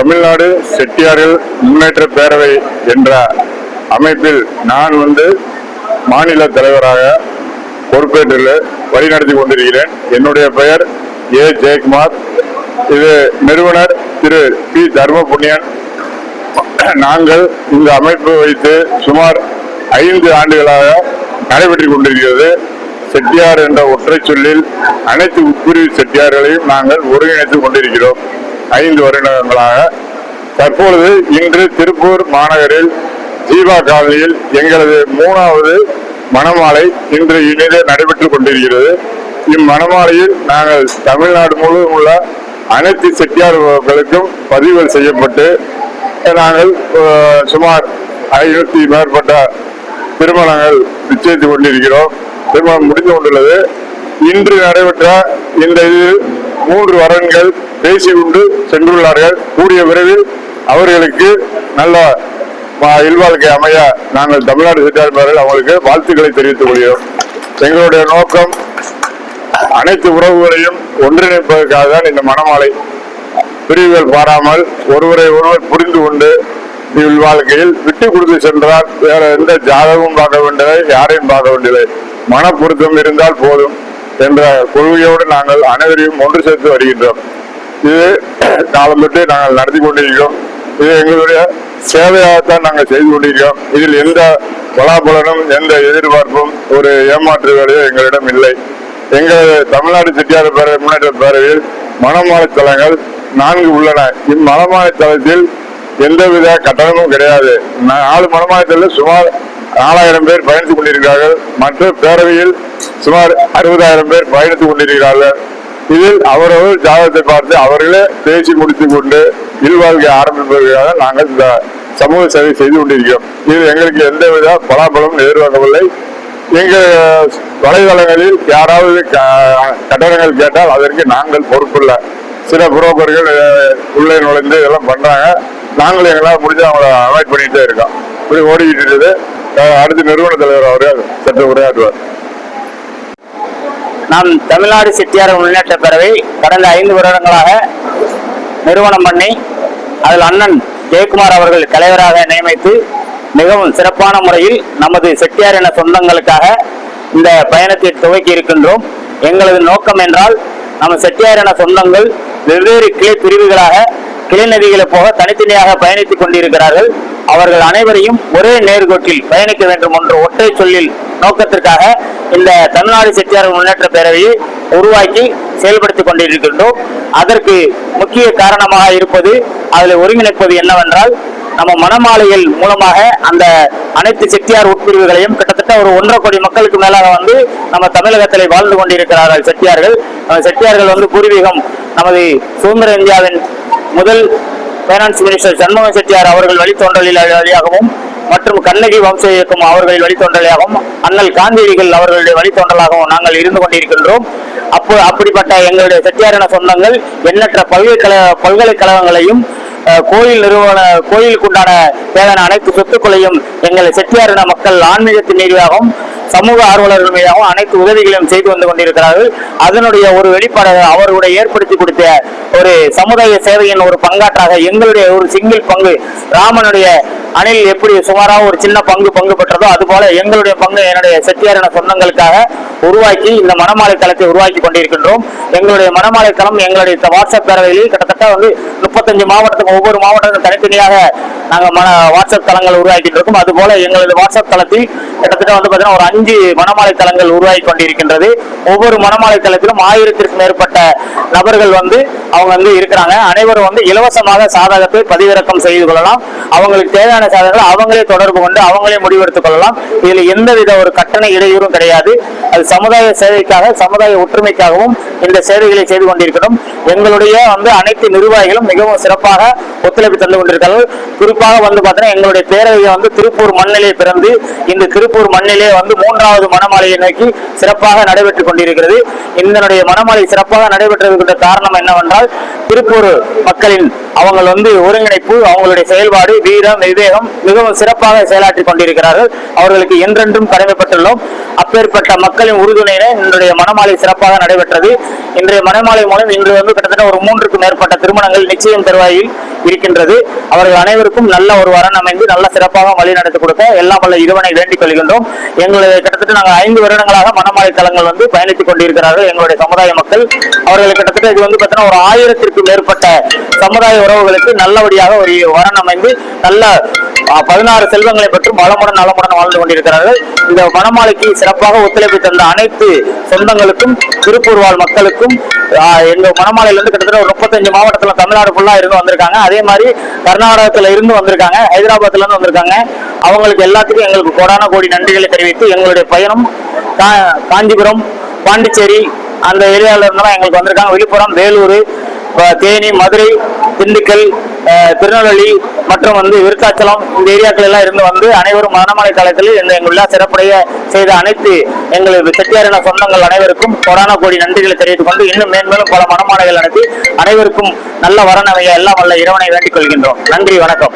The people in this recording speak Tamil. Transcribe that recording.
தமிழ்நாடு செட்டியார்கள் முன்னேற்ற பேரவை என்ற அமைப்பில் நான் வந்து மாநில தலைவராக பொறுப்பேற்று வழிநடத்தி கொண்டிருக்கிறேன். என்னுடைய பெயர் ஏ. ஜெயக்குமார். இது நிறுவனர் திரு. பி. தர்மபுண்ணியன். நாங்கள் இந்த அமைப்பு வைத்து சுமார் ஐந்து ஆண்டுகளாக நடைபெற்றுக் கொண்டிருக்கிறது. செட்டியார் என்ற ஒற்றை சொல்லில் அனைத்து உட்பிரிவு செட்டியார்களையும் நாங்கள் ஒருங்கிணைத்துக் கொண்டிருக்கிறோம். ஐந்து வருடங்களாக தற்பொழுது இன்று திருப்பூர் மாநகரில் ஜீவா காலனியில் எங்களது மூணாவது மணமாலை இன்று இனிதே நடைபெற்றுக் கொண்டிருக்கிறது. இம்மணமாலையில் நாங்கள் தமிழ்நாடு முழுவதும் உள்ள அனைத்து செட்டியார்களுக்கும் பதிவுகள் செய்யப்பட்டு நாங்கள் சுமார் ஐநூத்தி மேற்பட்ட திருமணங்கள் நிச்சயித்துக் கொண்டிருக்கிறோம். திருமணம் முடிந்து கொண்டுள்ளது. இன்று நடைபெற்ற இந்த இதில் மூன்று வரன்கள் பேசி கொண்டு சென்றுள்ளார்கள். கூடிய விரைவில் அவர்களுக்கு நல்ல இல்வாழ்க்கை அமைய நாங்கள் தமிழ்நாடு செட்டியார் பேரில் அவங்களுக்கு வாழ்த்துக்களை தெரிவித்துக் கொள்கிறோம். எங்களுடைய நோக்கம் அனைத்து உறவுகளையும் ஒன்றிணைப்பதற்காக தான் இந்த மணமாலை பிரிவுகள் பாராமல் ஒருவரை ஒருவர் புரிந்து கொண்டு இல் வாழ்க்கையில் விட்டு கொடுத்து சென்றால் வேற எந்த ஜாதகமும் பார்க்க வேண்டியதை யாரையும் பார்க்க வேண்டியதை மன பொருத்தம் இருந்தால் போதும். என்ற கொள்கையோடு நாங்கள் அனைவரையும் ஒன்று சேர்த்து வருகின்றோம். இது காலம் தொட்டு நாங்கள் நடத்தி கொண்டிருக்கிறோம். இது எங்களுடைய சேவையாகத்தான் நாங்கள் செய்து கொண்டிருக்கிறோம். இதில் எந்த பலாபலனும் எந்த எதிர்பார்ப்பும் ஒரு ஏமாற்று வேலையோ எங்களிடம் இல்லை. எங்கள் தமிழ்நாடு செட்டியார் பேரவை முன்னேற்ற பேரவையில் மனமான தலங்கள் நான்கு உள்ளன. இம்மனமான தலத்தில் எந்தவித கட்டணமும் கிடையாது. நாலு மனமான தலத்தில் சுமார் நாலாயிரம் பேர் பயணித்துக் கொண்டிருக்கிறார்கள் மற்ற பேரவையில் சுமார் அறுபதாயிரம் பேர் பயணித்துக் கொண்டிருக்கிறார்கள். இதில் அவரவர் ஜாதகத்தை பார்த்து அவர்களே பேசி முடித்துக் கொண்டு இல்வாழ்க்கை ஆரம்பிப்பதற்காக நாங்கள் இந்த சமூக சேவை செய்து கொண்டிருக்கிறோம். இது எங்களுக்கு எந்தவித பலாபலமும் எதிர்பார்க்கவில்லை. எங்கள் வலைதளங்களில் யாராவது க- கட்டணங்கள் கேட்டால் அதற்கு நாங்கள் பொறுப்பில்லை. சில புரோக்கர்கள் உள்ளே நுழைந்து இதெல்லாம் பண்றாங்க. நாங்களும் எங்களால் முடிஞ்சு அவங்கள அவாய்ட் பண்ணிட்டே இருக்கோம். இப்படி ஓடிக்கிட்டு இருக்குது. அடுத்து நிறுவன தலைவர் அவர்கள் சற்று உரையாற்றுவார். நாம் தமிழ்நாடு செட்டியார் முன்னேற்ற பேரவை கடந்த ஐந்து வருடங்களாக நிறுவனம் பண்ணி அதில் அண்ணன் ஜெயக்குமார் அவர்கள் தலைவராக நியமித்து மிகவும் சிறப்பான முறையில் நமது செட்டியார் என சொந்தங்களுக்காக இந்த பயணத்தை துவக்கி இருக்கின்றோம். எங்களது நோக்கம் என்றால் நம்ம செட்டியார் என சொந்தங்கள் வெவ்வேறு கிளை பிரிவுகளாக கிளை நதிகளை போக தனித்தனியாக பயணித்துக் கொண்டிருக்கிறார்கள். அவர்கள் அனைவரையும் ஒரே நேர்கோட்டில் பயணிக்க வேண்டும் என்ற ஒற்றை சொல்லில் நோக்கத்திற்காக இந்த தமிழ்நாடு செட்டியார் முன்னேற்ற பேரவையை உருவாக்கி செயல்படுத்திக் கொண்டிருக்கின்றோம். அதற்கு முக்கிய காரணமாக இருப்பது அதில் ஒருங்கிணைப்பது என்னவென்றால் நம்ம மனமாலைகள் மூலமாக அந்த அனைத்து செட்டியார் உட்பிரிவுகளையும் கிட்டத்தட்ட ஒரு ஒன்றரை கோடி மக்களுக்கு மேலாக வந்து நம்ம தமிழகத்தில் வாழ்ந்து கொண்டிருக்கிறார்கள் செட்டியார்கள். செட்டியார்கள் வந்து பூர்வீகம் நமது சுதந்திர இந்தியாவின் முதல் பைனான்ஸ் மினிஸ்டர் சண்முக செட்டியார் அவர்கள் வழித்தோன்றலில் வழியாகவும் மற்றும் கண்ணகி வம்ச இயக்கம் அவர்களின் வழித்தோன்றலாகவும் அண்ணல் காந்தியடிகள் அவர்களுடைய வழித்தோன்றலாகவும் நாங்கள் இருந்து கொண்டிருக்கின்றோம். அப்போ அப்படிப்பட்ட எங்களுடைய செட்டியாரின சொந்தங்கள் எண்ணற்ற பல்கலைக்கழக பல்கலைக்கழகங்களையும் கோயில் நிறுவன கோயிலுக்குண்டான தேவையான அனைத்து சொத்துக்களையும் எங்கள் செட்டியாரின மக்கள் ஆன்மீகத்தின் நீதியாகவும் சமூக ஆர்வலர்கள் மீதாகவும் அனைத்து உதவிகளையும் செய்து வந்து கொண்டிருக்கிறார்கள். அதனுடைய ஒரு வெளிப்பாடு அவர்களுடைய ஏற்படுத்தி கொடுத்த ஒரு சமுதாய சேவையின் ஒரு பங்காற்றாக எங்களுடைய ஒரு சிங்கிள் பங்கு ராமனுடைய அணில் எப்படி சுமாராக ஒரு சின்ன பங்கு பங்கு பெற்றதோ அது போல எங்களுடைய பங்கு என்னுடைய செட்டியாரின சொந்தங்களுக்காக உருவாக்கி இந்த மணமாலை தளத்தை உருவாக்கி கொண்டிருக்கின்றோம். எங்களுடைய மணமாலை தளம் எங்களுடைய இந்த வாட்ஸ்அப் பேரவையில் கிட்டத்தட்ட வந்து முப்பத்தஞ்சு மாவட்டத்துக்கு ஒவ்வொரு மாவட்டத்துக்கும் தனித்தனியாக நாங்கள் மன வாட்ஸ்அப் தளங்கள் உருவாக்கிட்டு இருக்கோம். அதுபோல எங்களது வாட்ஸ்அப் தளத்தில் கிட்டத்தட்ட வந்து ஒரு அஞ்சு மணமாலை தளங்கள் உருவாகி கொண்டிருக்கின்றது. ஒவ்வொரு மணமாலை தளத்திலும் ஆயிரத்திற்கும் மேற்பட்ட நபர்கள் வந்து அவங்க வந்து இருக்கிறாங்க. அனைவரும் வந்து இலவசமாக சாதகத்தை பதிவிறக்கம் செய்து கொள்ளலாம். அவங்களுக்கு தேவையான சாதகங்களை அவங்களே தொடர்பு கொண்டு அவங்களே முடிவெடுத்துக் கொள்ளலாம். இதில் எந்தவித ஒரு கட்டண இடையூறும் கிடையாது. அது சமுதாய சேவைக்காக சமுதாய ஒற்றுமைக்காகவும் இந்த சேவைகளை செய்து கொண்டிருக்கிறோம் எங்களுடைய வந்து அனைத்து நிர்வாகிகளும் மிகவும் சிறப்பாக ஒத்துழைப்பு தந்து கொண்டிருக்கிறார்கள். குறிப்பாக வந்து பார்த்தீங்கன்னா எங்களுடைய பேரவையை வந்து திருப்பூர் மண்ணிலே பிறந்து இந்த திருப்பூர் மண்ணிலே வந்து மூன்றாவது மணமாலையை நோக்கி சிறப்பாக நடைபெற்றுக் கொண்டிருக்கிறது. இதனுடைய மணமாலை சிறப்பாக நடைபெற்றதற்கு காரணம் என்னவென்றால் திருப்பூர் மக்களின் அவங்க வந்து ஒருங்கிணைப்பு அவங்களுடைய செயல்பாடு வீரம் விவேகம் மிகவும் சிறப்பாக செயலாற்றி கொண்டிருக்கிறார்கள். அவர்களுக்கு என்றென்றும் கடமைப்பட்டுள்ளோம். அப்பேற்பட்ட மக்களின் உறுதுணையில இன்றைய மனமாலை சிறப்பாக நடைபெற்றது. இன்றைய மனமாலை மூலம் இன்று வந்து கிட்டத்தட்ட ஒரு மூன்றுக்கும் மேற்பட்ட திருமணங்கள் நிச்சயம் தருவாயில் இருக்கின்றது. அவர்கள் அனைவருக்கும் நல்ல ஒரு வரன் அமைந்து நல்ல சிறப்பாக வழி நடத்தி கொடுக்க எல்லாம் வல்ல இறைவனை வேண்டிக் கொள்கின்றோம். எங்களுடைய கிட்டத்தட்ட நாங்கள் ஐந்து வருடங்களாக மணமாலை தலங்கள் வந்து பயணித்துக் கொண்டிருக்கிறார்கள் எங்களுடைய சமுதாய மக்கள். அவர்கள் கிட்டத்தட்ட இது வந்து பார்த்தீங்கன்னா ஒரு ஆயிரத்திற்கும் மேற்பட்ட சமுதாய உறவுகளுக்கு நல்லபடியாக ஒரு வரன் அமைந்து நல்ல பதினாறு செல்வங்களை பெற்று வளமுடன் நலமுடன் வாழ்ந்து கொண்டிருக்கிறார்கள். இந்த மனமாலைக்கு சிறப்பாக ஒத்துழைப்பு தந்த அனைத்து சொந்தங்களுக்கும் திருப்பூர் வாழ் மக்களுக்கும் எங்க மணமாலையிலிருந்து கிட்டத்தட்ட ஒரு முப்பத்தஞ்சு மாவட்டத்துல தமிழ்நாடு ஃபுல்லா இருந்து வந்திருக்காங்க. அதே மாதிரி கர்நாடகத்துல இருந்து வந்திருக்காங்க ஹைதராபாத்ல இருந்து வந்திருக்காங்க. அவங்களுக்கு எல்லாத்துக்கும் எங்களுக்கு கோடான கோடி நன்றிகளை தெரிவித்து எங்களுடைய பயணம் கா- காஞ்சிபுரம் பாண்டிச்சேரி அந்த ஏரியாவில் இருந்தெல்லாம் எங்களுக்கு வந்திருக்காங்க. விழுப்புரம் வேலூர் தேனி மதுரை திண்டுக்கல் திருநெல்வேலி மற்றும் வந்து விருத்தாச்சலம் இந்த ஏரியாக்கள் எல்லாம் இருந்து வந்து அனைவரும் மணமலை தளத்தில் இந்த எங்குள்ள சிறப்புடைய செய்த அனைத்து எங்களது செட்டியாரின சொந்தங்கள் அனைவருக்கும் கொரோனா கோடி நன்றிகளை தெரிவித்துக் கொண்டு இன்னும் மேன்மேலும் பல மனமாலைகள் நடத்தி அனைவருக்கும் நல்ல வரணமைய எல்லாம் வல்ல இறைவனை வேண்டிக் கொள்கின்றோம். நன்றி வணக்கம்.